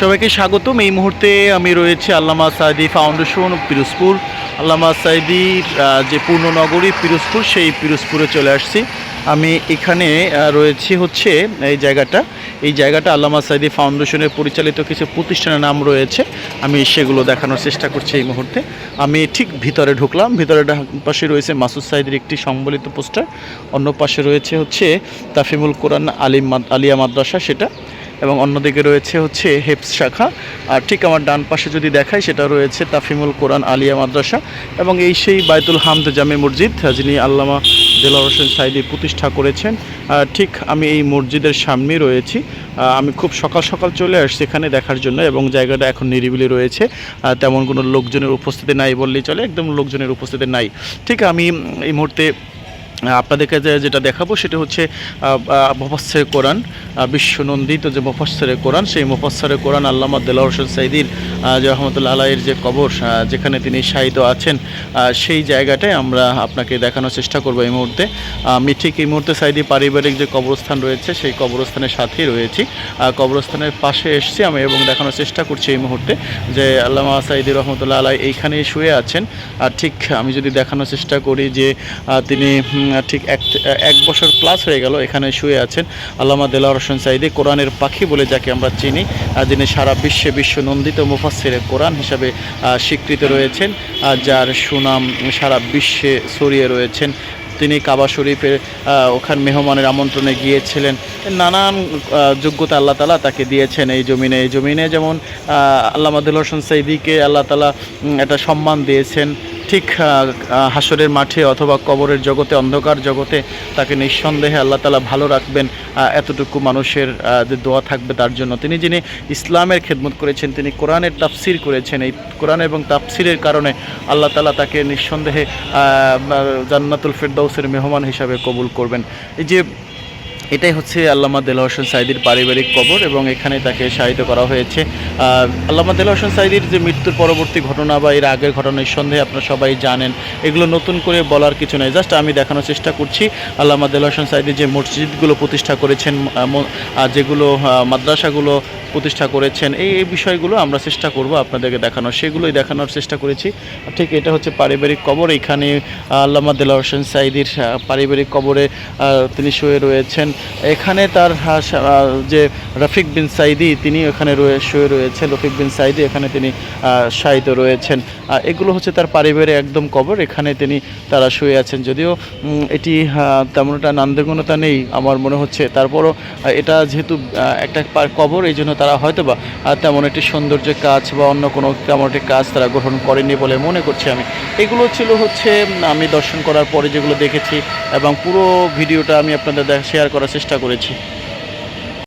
সবাইকে স্বাগতম। এই মুহূর্তে আমি রয়েছে আল্লামা সাইদি ফাউন্ডেশন, পিরোজপুর। আল্লামা সাইদির যে পূর্ণনগরী পিরোজপুর, সেই পিরোজপুরে চলে আসছি। আমি এখানে রয়েছি হচ্ছে এই জায়গাটা। এই জায়গাটা আল্লামা সাইদি ফাউন্ডেশনের পরিচালিত কিছু প্রতিষ্ঠানের নাম রয়েছে। আমি সেগুলো দেখানোর চেষ্টা করছি এই মুহূর্তে। আমি ঠিক ভিতরে ঢুকলাম। ভিতরে পাশে রয়েছে মাসুদ সাইদের একটি সংবলিত পোস্টার। অন্য পাশে রয়েছে হচ্ছে তাফিমুল কোরআন আলিম আলিয়া মাদ্রাসা, সেটা। এবং অন্যদিকে রয়েছে হচ্ছে হেপস শাখা। আর ঠিক আমার ডান পাশে যদি দেখাই, সেটা রয়েছে তাফিমুল কোরআন আলিয়া মাদ্রাসা এবং এই সেই বাইতুল হামদ জামে মসজিদ, যিনি আল্লামা দেলার হোসেন সাইদি প্রতিষ্ঠা করেছেন। ঠিক আমি এই মসজিদের সামনেই রয়েছি। আমি খুব সকাল সকাল চলে আসছি এখানে দেখার জন্য এবং জায়গাটা এখন নিরিবিলি রয়েছে। তেমন কোনো লোকজনের উপস্থিতি নাই বললেই চলে, একদম লোকজনের উপস্থিতি নাই। ঠিক আমি এই মুহূর্তে আপনাদেরকে যেটা দেখাবো সেটা হচ্ছে মোফাসের কোরআন বিশ্বনন্দিত যে মোফাসের কোরআন, সেই মোফাসের কোরআন আল্লামা দেলা হোসেন সাইদির রহমতুল্লা আলাইয়ের যে কবর যেখানে তিনি শায়িত আছেন সেই জায়গাটায় আমরা আপনাকে দেখানোর চেষ্টা করব এই মুহূর্তে। আমি ঠিক এই মুহূর্তে সাইদি পারিবারিক যে কবরস্থান রয়েছে, সেই কবরস্থানের সাথেই রয়েছি। কবরস্থানের পাশে এসেছি আমি এবং দেখানোর চেষ্টা করছি এই মুহূর্তে যে আল্লামা সাইদি রহমতুল্লাহ আলাই এইখানেই শুয়ে আছেন। আর ঠিক আমি যদি দেখানোর চেষ্টা করি যে তিনি ঠিক এক এক বছর প্লাস হয়ে গেল এখানে শুয়ে আছেন আল্লামা দেলা হোসেন সাইদি, কোরআনের পাখি বলে যাকে আমরা চিনি যিনি সারা বিশ্বে বিশ্ব নন্দিত মুফাসিরে কোরআন হিসাবে স্বীকৃত রয়েছেন যার সুনাম সারা বিশ্বে ছড়িয়ে রয়েছেন। তিনি কাবা শরীফের ওখান মেহমানের আমন্ত্রণে গিয়েছিলেন। নানান যোগ্যতা আল্লাহ তালা তাকে দিয়েছেন এই জমিনে। এই জমিনে যেমন আল্লাহ মাদুল দিল হোসেন সাইদিকে আল্লাহ তালা একটা সম্মান দিয়েছেন। ঠিক হাসরের মাঠে অথবা কবরের জগতে, অন্ধকার জগতে তাকে নিঃসন্দেহে আল্লাহ তালা ভালো রাখবেন এতটুকু মানুষের যে দোয়া থাকবে তার জন্য। তিনি যিনি ইসলামের খেদমত করেছেন, তিনি কোরআনের তাফসির করেছেন, এই কোরআন এবং তাফসিরের কারণে আল্লাহ তালা তাকে নিঃসন্দেহে জান্নাতুল ফেরদৌসের মেহমান হিসাবে কবুল করবেন। এই যে এটাই হচ্ছে আল্লামা দেলা হোসেন সাইদির পারিবারিক কবর এবং এখানে তাকে শায়িত করা হয়েছে। আল্লামা দেলা হোসেন সাইদির যে মৃত্যুর পরবর্তী ঘটনা বা এর আগের ঘটনার সন্দেহে আপনারা সবাই জানেন। এগুলো নতুন করে বলার কিছু নেই। জাস্ট আমি দেখানোর চেষ্টা করছি। আল্লামা দেলা হোসেন সাইদি যে মসজিদগুলো প্রতিষ্ঠা করেছেন যেগুলো মাদ্রাসাগুলো প্রতিষ্ঠা করেছেন। এই এই বিষয়গুলো আমরা চেষ্টা করব আপনাদেরকে দেখানোর। সেগুলোই দেখানোর চেষ্টা করেছি। ঠিক এটা হচ্ছে পারিবারিক কবর। এখানে আল্লামা দেলা হোসেন সাইদির পারিবারিক কবরে তিনি শুয়ে রয়েছেন। এখানে তার যে রফিক বিন সাইদি তিনি এখানে রয়ে শুয়ে রয়েছেন। রফিক বিন সাইদি এখানে তিনি শায়িত রয়েছেন। এগুলো হচ্ছে তার পারিবারিক একদম কবর। এখানে তিনি তারা শুয়ে আছেন। যদিও এটি আহ, তেমন একটা নান্দনিকতা নেই আমার মনে হচ্ছে। তারপরও এটা যেহেতু একটা কবর এই জন্য তারা হয়তো বা তেমন একটি সৌন্দর্য কাজ বা অন্য কোনো তেমন একটি কাজ তারা গ্রহণ করেনি বলে মনে করছি আমি। এগুলো ছিল হচ্ছে আমি দর্শন করার পরে যেগুলো দেখেছি এবং পুরো ভিডিওটা আমি আপনাদের শেয়ার করার চেষ্টা করেছি।